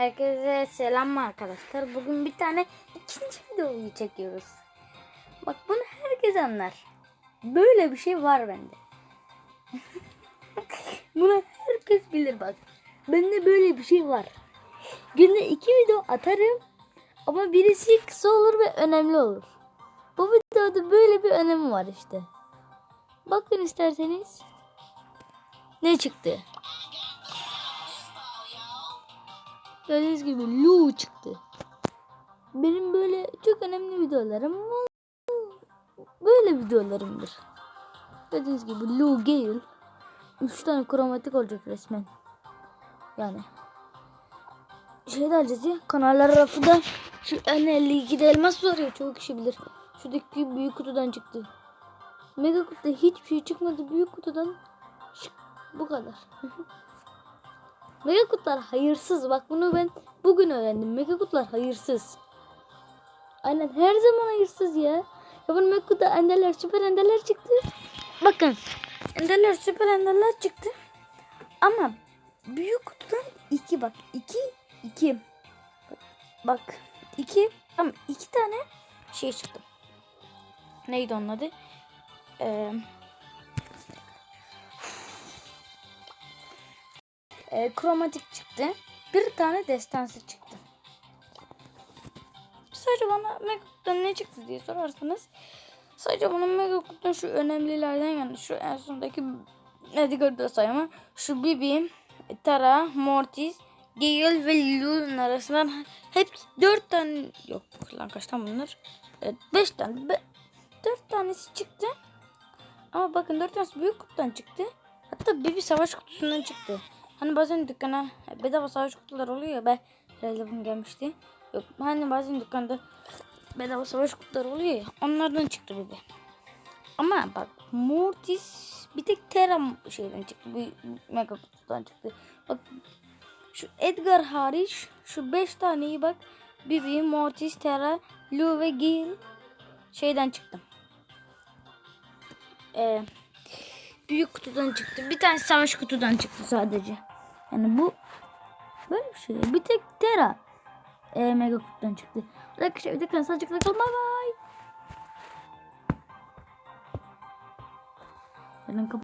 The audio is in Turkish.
Herkese selam arkadaşlar. Bugün bir tane ikinci videoyu çekiyoruz. Bak bunu herkes anlar. Böyle bir şey var bende. bunu herkes bilir bak. Bende böyle bir şey var. Günde iki video atarım. Ama birisi kısa olur ve önemli olur. Bu videoda böyle bir önemi var işte. Bakın isterseniz. Ne çıktı? Gördüğünüz gibi Lu çıktı. Benim böyle çok önemli videolarım. Böyle videolarımdır. Gördüğünüz gibi Lu Gale. 3 tane kromatik olacak resmen. Yani. Şey de alacağız ya. Kanallar rafında şu N52'de elmas var ya çoğu kişi bilir. Şuradaki büyük kutudan çıktı. Mega kutuda hiçbir şey çıkmadı. Büyük kutudan şık, bu kadar. Mega kutular hayırsız. Bak bunu ben bugün öğrendim. Mega kutular hayırsız. Aynen her zaman hayırsız ya. Ya bunun mega kutuda enderler, süper enderler çıktı. Bakın. Enderler, süper enderler çıktı. Ama büyük kutudan iki bak. iki iki. Bak iki. Ama iki tane şey çıktı. Neydi onun adı? Eee e, kromatik çıktı. Bir tane destansı çıktı. Sadece bana Megakut'tan ne çıktı diye sorarsanız sadece bana Megakut'tan şu önemlilerden yani şu en sondaki Edgar'da sayma şu Bibi, Tara, Mortis, Gale ve Lu'nun arasından hep dört tane yok lan kaç tane bunlar? Evet, tane. Be, dört tanesi çıktı. Ama bakın dört tanesi büyük kutudan çıktı. Hatta Bibi savaş kutusundan çıktı. Hani bazen dükkana bedava savaş kutular oluyor ya. Ben herhalde gelmişti. Yok hani bazen dükkanda bedava savaş kutular oluyor ya. Onlardan çıktı Bibi. Ama bak Mortis bir tek Terra şeyden çıktı. Bir mega kutudan çıktı. Bak şu Edgar hariç şu 5 taneyi bak. Bibi, Mortis, Terra, Lu ve Gil şeyden çıktı. Ee, büyük kutudan çıktı. Bir tane savaş kutudan çıktı sadece. Yani bu böyle bir şey. Bir tek Terra e, mega kutudan çıktı. Arkadaşlar bir de kanal sağlıcakla kalın. Bye bye. Ben